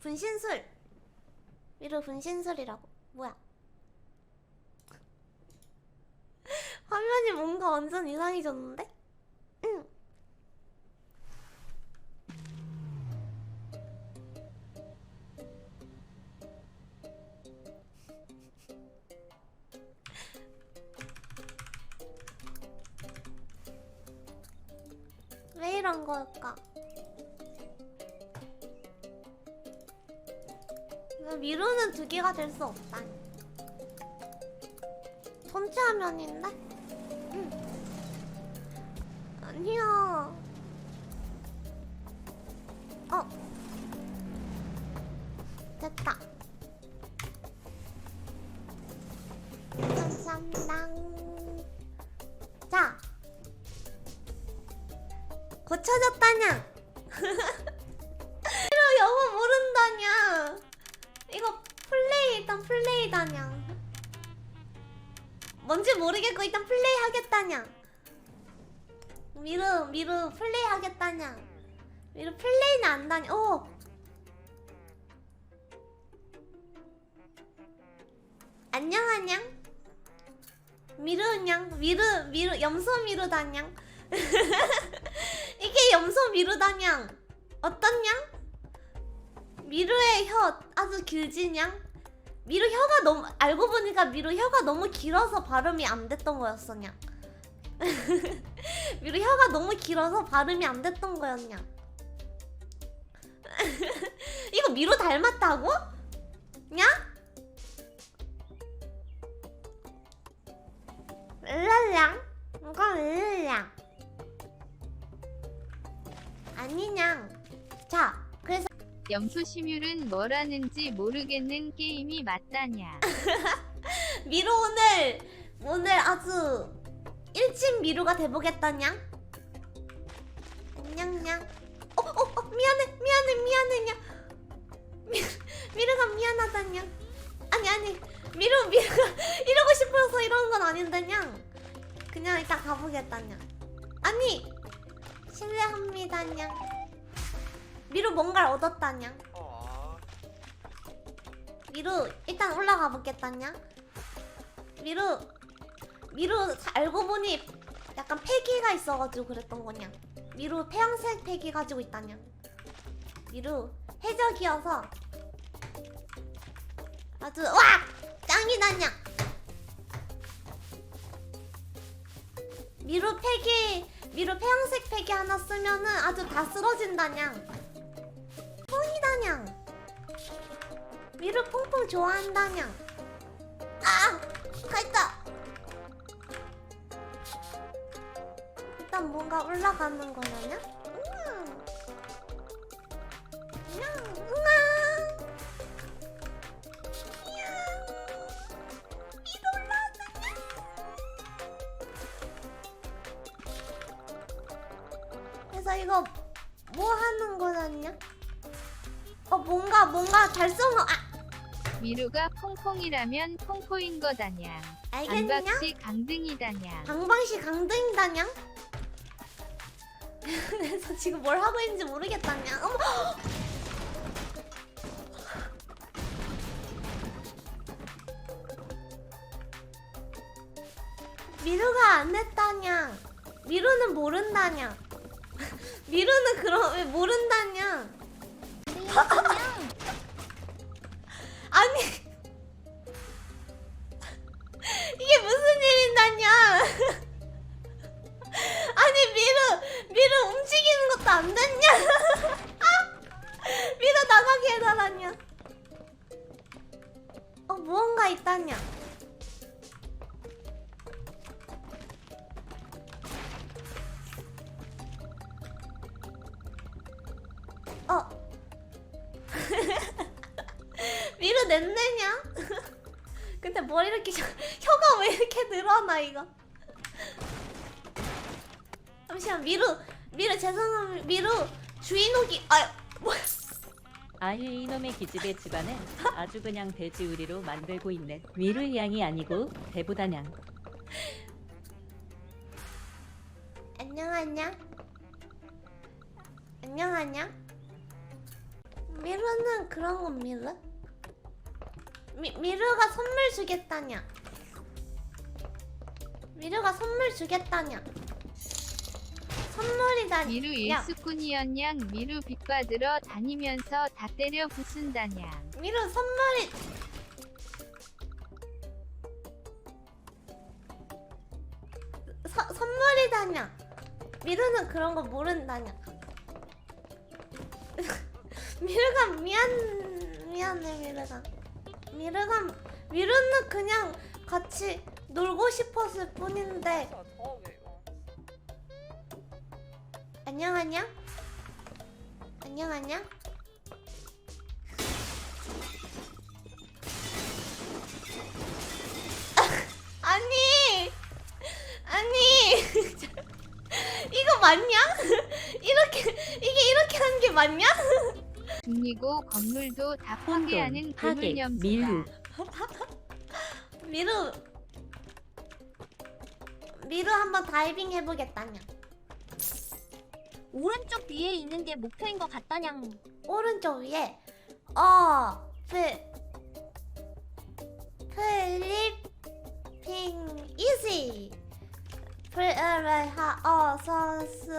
분신술 미르 분신술이라고 뭐야 화면이 뭔가 완전 이상해졌는데? 응. 왜 이런 걸까? 미루는 두 개가 될 수 없다니. 전체 화면인데? 응. 아니야. 어. 됐다. 염소 미르다냥 이게 염소 미르다냥 어떻냐? 미르의 혀 아주 길지냥 미르 혀가 너무 알고 보니까 미르 혀가 너무 길어서 발음이 안 됐던 거였어냐 미르 혀가 너무 길어서 발음이 안 됐던 거였냐 이거 미르 닮았다고? 냐? 랄랑 이거 랄랑 아니냥 자 그래서 염소 심율은 뭐라는지 모르겠는 게임이 맞다냐. 미루 오늘 오늘 아주 일진 미루가 돼보겠다냥 안녕냥 어 어 어, 미안해 미안해 미안해냐. 미, 미루가 미안하다냥 아니 아니 미루 미루가 이러고 싶어서 이러는 건 아닌데냥 그냥 일단 가보겠다냥. 아니 실례합니다냥. 미루 뭔가를 얻었다냥. 미루 일단 올라가 보겠다냥. 미루 미루 자- 알고 보니 약간 패기가 있어가지고 그랬던 거냐 미루 태양색 패기 가지고 있다냐 미루 해적이어서 아주 와! 짱이다냐 미루 패기 미루 태양색 패기 하나 쓰면은 아주 다 쓰러진다냐 뽕이다냐 미루 뽕뽕 좋아한다냐 아 가있다. 일단 뭔가 올라가는 거냐냐? 미루가 퐁퐁이라면 퐁포인 거다냐. 알겠냐? 반박시 강등이다냐. 방방시 강등이다냐? 그래서 지금 뭘 하고 있는지 모르겠다냐? 어머! 미루가 안 했다냐? 미루는 모른다냐? 미루는 그럼 왜 모른다냐? 아니 이게 무슨 일인다냐? 아니 미르 미르 움직이는 것도 안 됐냐? 아! 미르 나가게 해달라냐? 어 무언가 있다냐? 냈네냐? 근데 뭘 이렇게 혀, 혀가 왜 이렇게 늘어나 이거? 잠시만 미루 미루 죄송합니다 미루 주인옥이 아유 뭐야 아유 이놈의 기집애 집안은 아주 그냥 돼지 우리로 만들고 있는 미르 양이 아니고 대부다냥 안녕하냐 안녕하냐 미루는 그런 건 미루? 미, 미루가 선물 주겠다냐? 미루가 선물 주겠다냐? 선물이다니 미루 야. 일수꾼이었냥 미루 빚 받으러 다니면서 다 때려 부순다냥. 미루 선물이 서, 선물이다냐? 미루는 그런 거 모른다냐? 미루가 미안 미안해 미루가 미루가 미루는 그냥 같이 놀고 싶었을 뿐인데. 안녕하냐 안녕하냐 아니! 아니! 이거 맞냐? 이렇게 이게 이렇게 하는 게 맞냐? 중리고 건물도 다 파괴하는 혼돈, 파괴, 괴물염소다. 밀루. 미루 미루 한번 다이빙 해보겠다냐 오른쪽 위에 있는 게 목표인 것 같다냥. 오른쪽 위에 어 플, 플리핑 이지 플레하 어 선스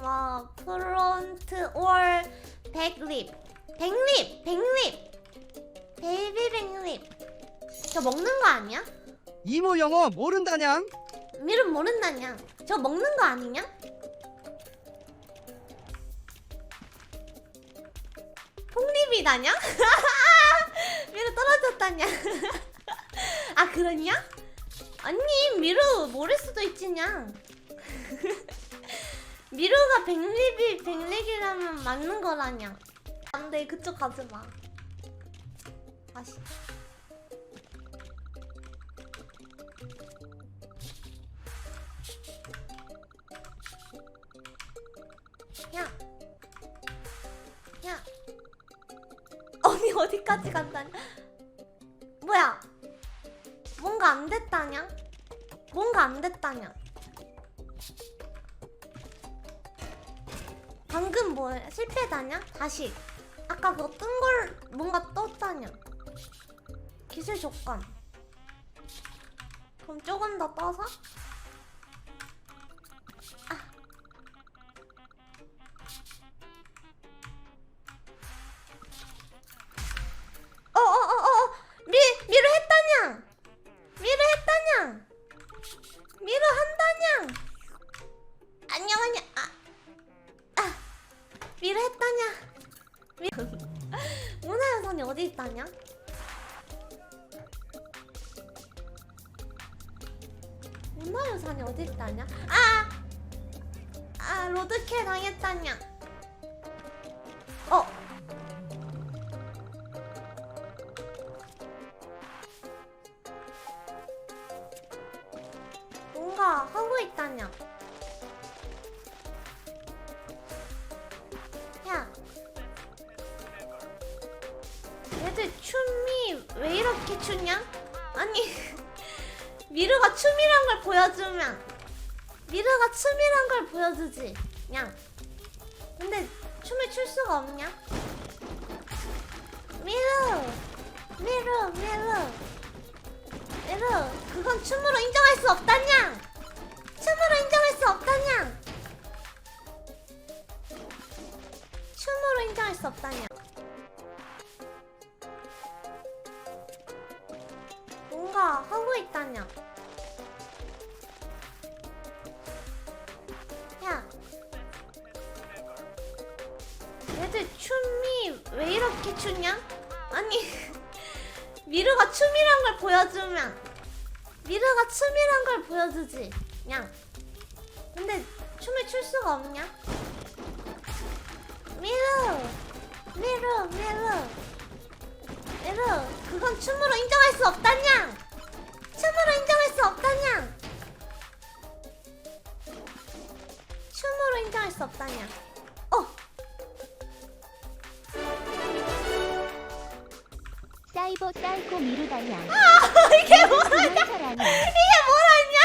뭐 프론트 올 백립 백립 백립 베이비 백립 저 먹는 거 아니야? 이모 영어 모른다냥? 미루 모른다냐 저 먹는 거 아니냐? 폭립이다냐? 미루 떨어졌다냐? 아 그러냐? 아니 미루 모를 수도 있지냐? 미루가 백립이 백립이라면 맞는 거라냐? 안돼 그쪽 가지 마. 다시. 야. 야. 언니 어디까지 간다냐? 뭐야? 뭔가 안 됐다냐? 뭔가 안 됐다냐? 방금 뭐 실패다냐? 다시. 아까 그거 뜬 걸 뭔가 떴다냐? 기술 조건. 그럼 조금 더 떠서? 이렇게 추냐? 아니, 미르가 춤이란 걸 보여주면 미르가 춤이란 걸 보여주지, 냥. 근데 춤을 출 수가 없냐? 미르, 미르, 미르. 에르 그건 춤으로 인정할 수 없다냥 춤으로 인정할 수 없다냥 춤으로 인정할 수 없다냥 하고 있다냥 야. 얘들 춤이 왜 이렇게 추냐? 아니 미르가 춤이란 걸 보여주면 미르가 춤이란 걸 보여주지. 냥 근데 춤을 출 수가 없냐? 미르 미르 미르. 미르 그건 춤으로 인정할 수 없다냥 춤으로 인정할 수 없다냥 춤으로 인정할 수 없다냥 어. 사이버 사이코 미루다냥. 이게 뭐야 이런 사람이 이게 뭐라냐?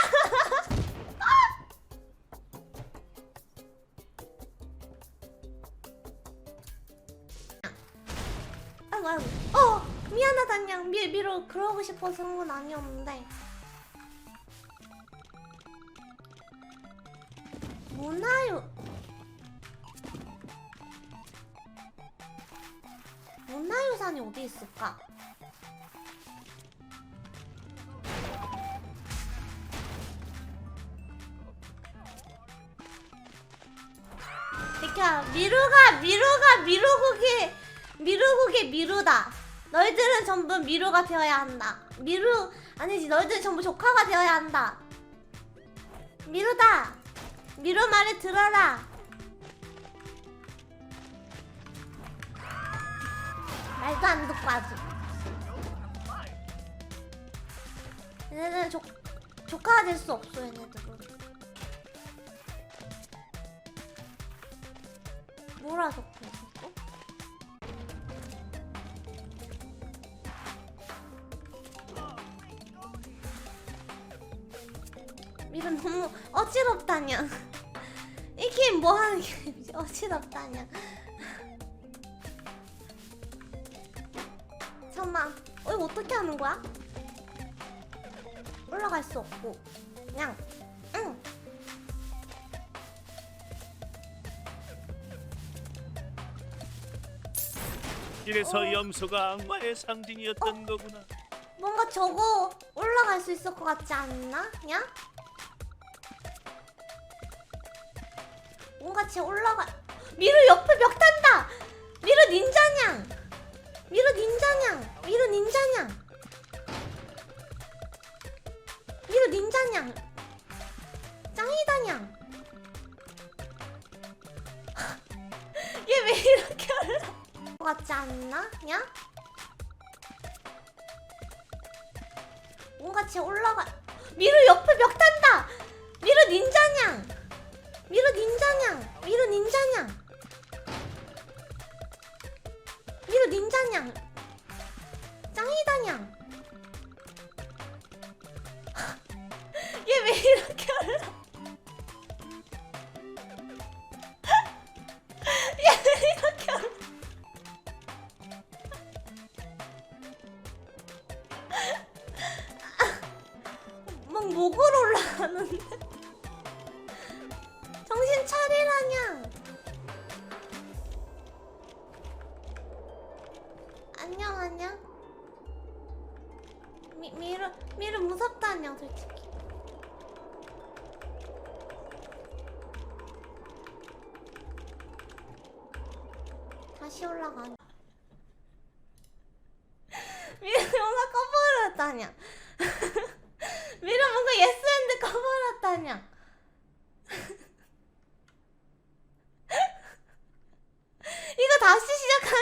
아이고 아이고? 어 미안하다 냥 미, 미로 그러고 싶어서 한 건 아니었는데 문화유 문화유산이 어디 있을까? 미루가 미루가 미루국이 미루국이 미루다. 너희들은 전부 미루가 되어야 한다. 미루 아니지 너희들은 전부 조카가 되어야 한다. 미루다. 미루 말을 들어라. 말도 안 듣고 아주. 얘네들은 조, 조카가 될 수 없어 얘네들은. 뭐라 적혀 이런 너무 어지럽다냐 이게 뭐하는 게 어지럽다냐 잠깐만 어 이거 어떻게 하는 거야? 올라갈 수 없고 그냥 응 이래서 어. 염소가 악마의 상징이었던 거구나. 뭔가 저거 올라갈 수 있을 것 같지 않나? 야? 뭔가 쟤 올라가 미루 옆에 벽 탄다! 미루 닌자냥! 미루 닌자냥! 미루 닌자냥! 미루 닌자냥! 짱이다냥! 얘 왜 이렇게 올라? 것 같지 않나? 야? 뭔가 쟤 올라가 미루 옆에 벽 탄다 미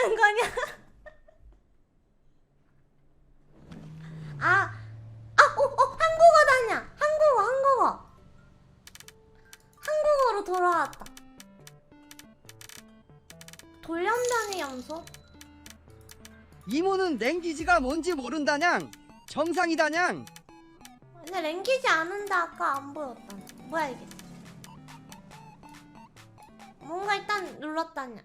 하는 거냐 아, 아, 어, 어, 한국어 다냐 한국어, 한국어 한국어로 돌아왔다 돌연변이 염소? 이모는 냉기지가 뭔지 모른다냥 정상이다냥 근데 랭키지 않은데 아까 안 보였다. 뭐야 이게? 뭔가 일단 눌렀다냐?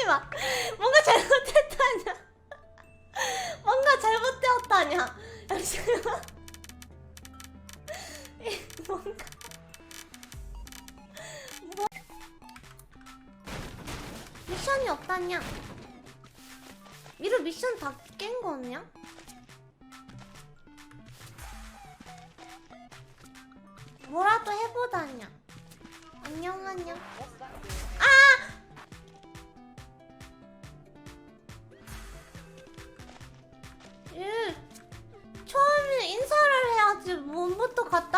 잠시만. 뭔가 잘못했다냐? 뭔가 잘못되었다냐? 뭔가 뭐? 미션이 없다냐? 미르 미션 다 깬 거냐? 뭐라도 해보다냐? 안녕 안녕.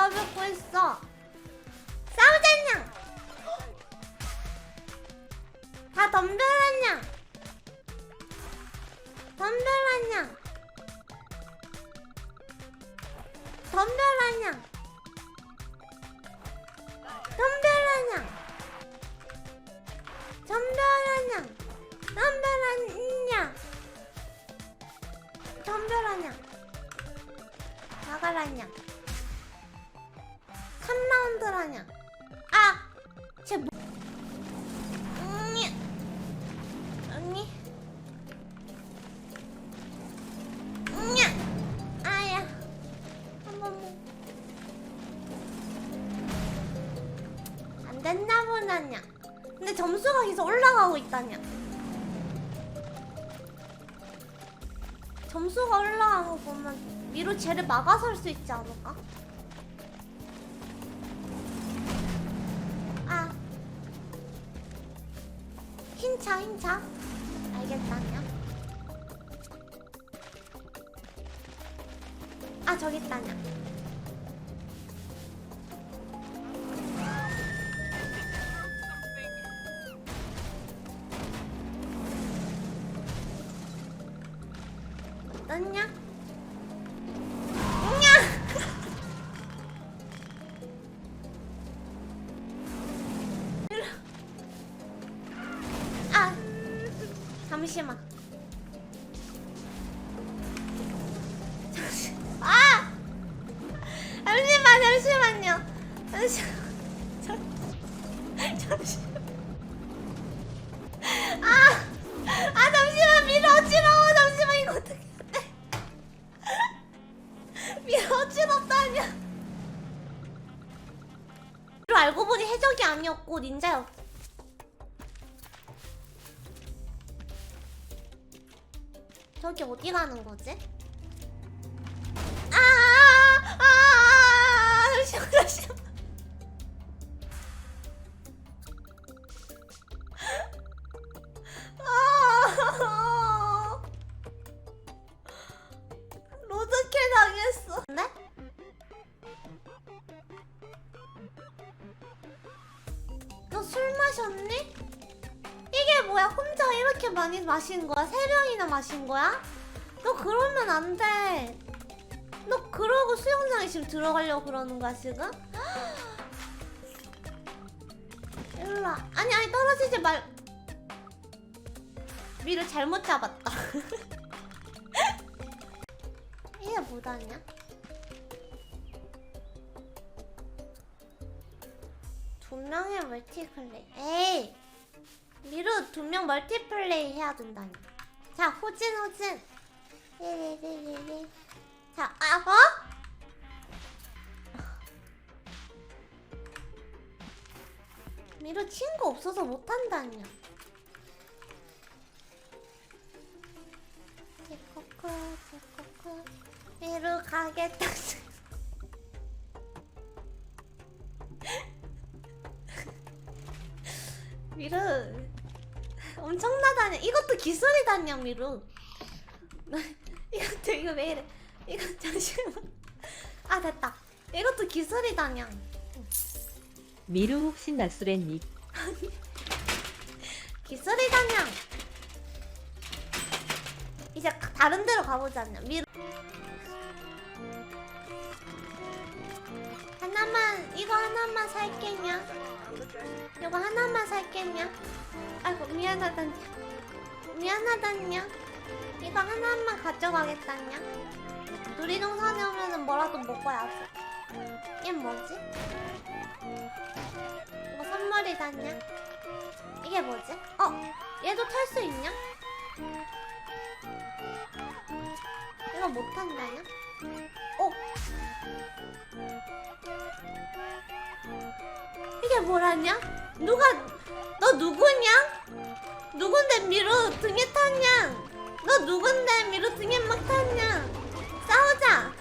갖다 뵙고 있어. 싸우자냥. 다 덤벼라냥. 덤벼라냥 덤벼라냥 덤벼라냥 덤벼라냥 덤벼라냥 덤벼라냥 나가라냥 3라운드라냐? 아! 쟤 뭐... 언니. 언니. 언니. 아야. 한번 뭐... 안 됐나 보다냐? 근데 점수가 계속 올라가고 있다냐? 점수가 올라가고 보면 위로 쟤를 막아설 수 있지 않을까? 흰차 알겠다냐 아 저기 있다냐 어 아니었고 닌자였 저기 어디 가는 거지? 마신 거야? 너 그러면 안 돼. 너 그러고 수영장에 지금 들어가려고 그러는 거야 지금? 일로 와. 아니 아니 떨어지지 말. 위를 잘못 잡았다. 이게 뭐다냐? 두 명의 멀티플레이. 에이! 미루 두 명 멀티플레이 해야 된다니. 자, 호진, 호진. 자, 아, 어? 미루 친구 없어서 제코코. 미루 가겠다. 미루 엄청나다냐 이것도 기술이다냐 미루. 이것도 이거 왜 이래? 이거 잠시만. 아 됐다. 이것도 기술이다냐 미루 혹시 낯설했니? 기술이다냐 이제 다른 데로 가보자냐 미루. 하나만 이거 하나만 살게냐 이거 하나만 살겠냐? 아이고 미안하다냐 미안하다냐 이거 하나만 가져가겠다냐 놀이동산에 오면은 뭐라도 먹어야지 얘 뭐지? 이거 선물이다냐 이게 뭐지? 어? 얘도 탈 수 있냐? 이거 못 탄다냐? 어? 이게 뭐라냐? 누가 너 누구냐? 누군데 미루 등에 탔냐? 너 누군데 미루 등에 막 탔냐? 싸우자.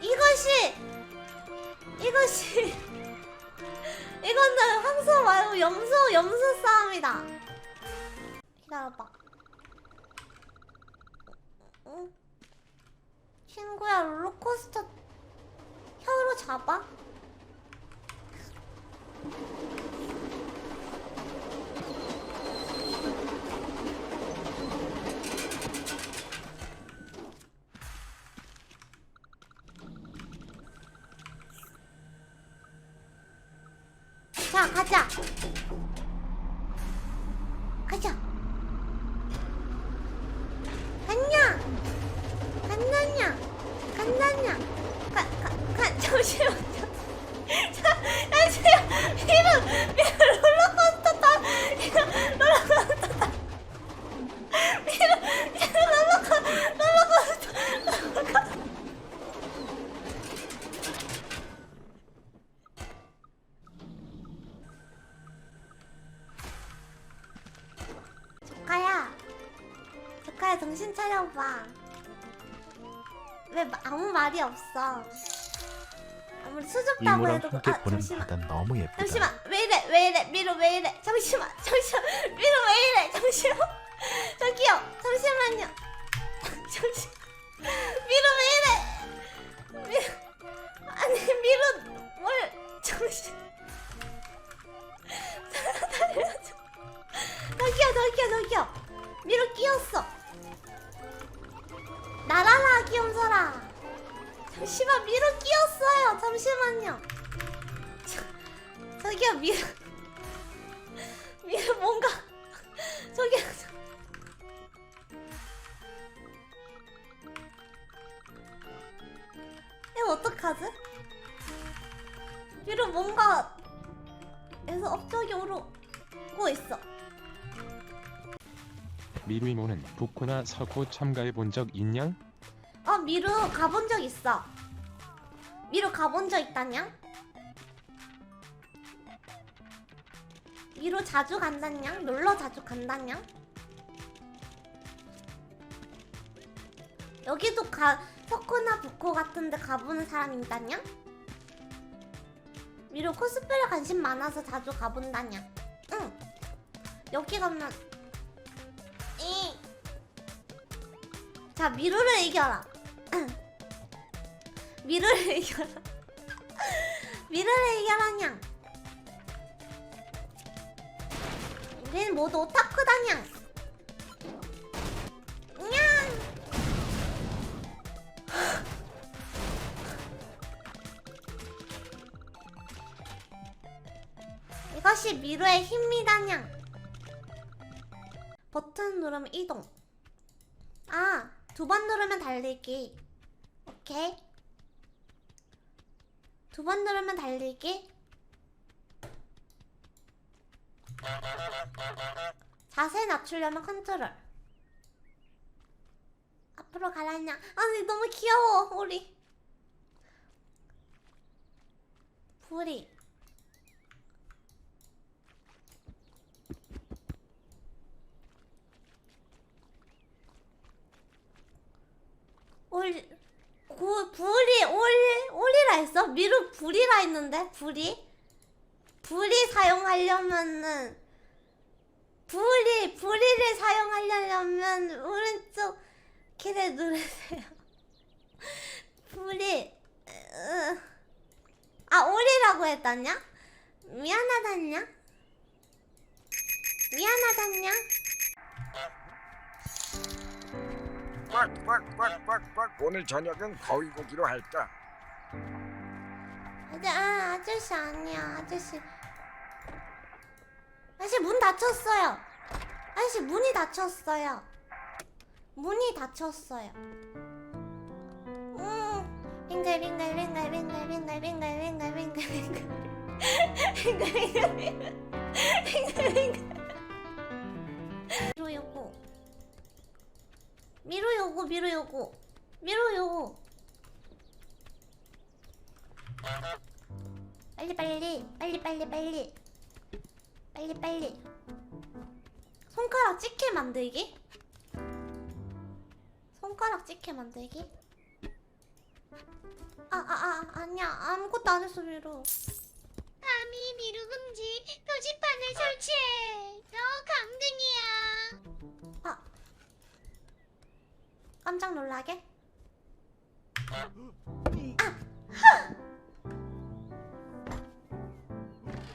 이것이 이것이 이거는 황소 말고 염소 염소 싸움이다. 기다려봐. 응? 친구야 롤러코스터 혀로 잡아? 정신 차려봐. 왜 마- 아무 말이 없어? 아무리 수줍다고 이모랑 해도 함께 아 보는 잠시만. 바다 너무 예쁘다. 잠시만. 왜 이래? 왜 이래? 미루 왜 이래? 잠시만. 잠시만. 미루 왜 이래? 잠시만. 저기요 잠시만요. 잠시 미루 왜 이래? 미루 아니 미루 뭘 잠시 저기요 저기요 저기요 미루 끼었어 날아라 귀염소라 잠시만 미루 끼었어요. 잠시만요. 저, 저기요 미루 미루 뭔가 저기요. 저- 이거 어떡하지? 미루 뭔가 에서 업적이 오르고 있어 미루 이모는 북코나 서코 참가해 본 적 있냐? 어 미루 가본 적 있어 미루 가본 적 있다냐? 미루 자주 간다냐? 놀러 자주 간다냐? 여기도 가 서코나 부코 같은데 가보는 사람 있다냐? 미루 코스프레 관심 많아서 자주 가본다냐? 응 여기 가면 자 미루를 이겨라. 미루를 이겨라. 미루를 이겨라냥. 우린 모두 오타쿠다냥. 냥. 이것이 미루의 힘이다냥. 버튼 누르면 이동. 아, 두 번 누르면 달리기. 오케이. 두 번 누르면 달리기. 자세 낮추려면 컨트롤. 앞으로 가라냐. 아니, 너무 귀여워, 우리. 불이. 올, 구, 불이, 올, 올이라 했어? 미루 불이라 했는데? 불이? 불이 사용하려면은, 불이, 불이를 사용하려면, 오른쪽 키를 누르세요. 불이, 으, 아, 올이라고 했다냐? 미안하다냐? 미안하다냐? 오늘 저녁은 거위고기로 할까? 아, 아저씨 아니야 아저씨 아저씨 문 닫혔어요 아저씨 문이 닫혔어요 문이 닫혔어요 음 빙글 빙글 빙글 빙글 빙글 빙글 빙글 빙글 빙글 빙글 빙글 빙글 미로 요거 미로 요거 미로 요거 미로 요거 빨리 빨리. 빨리 빨리 빨리. 빨리 빨리. 손가락 찍게 만들기? 손가락 찍게 만들기? 아아아 아, 아니야. 아무것도 안 했어 미루 아미 미루 금지 표지판을 설치해. 너 강등이야. 아 깜짝 놀라게? 아!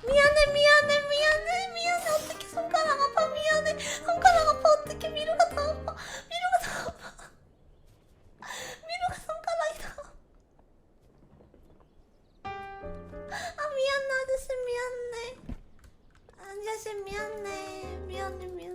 미안해 미안해 미안해 미안해. 어떻게 손가락 아파? 미안해. 손가락 아파. 어떻게 미루가 다 아파? 미루가 다 아파. 미루가 손가락이 다 아파. 아 미안해. 아저씨 미안해. 아저씨 미안해. 미안해 미안해.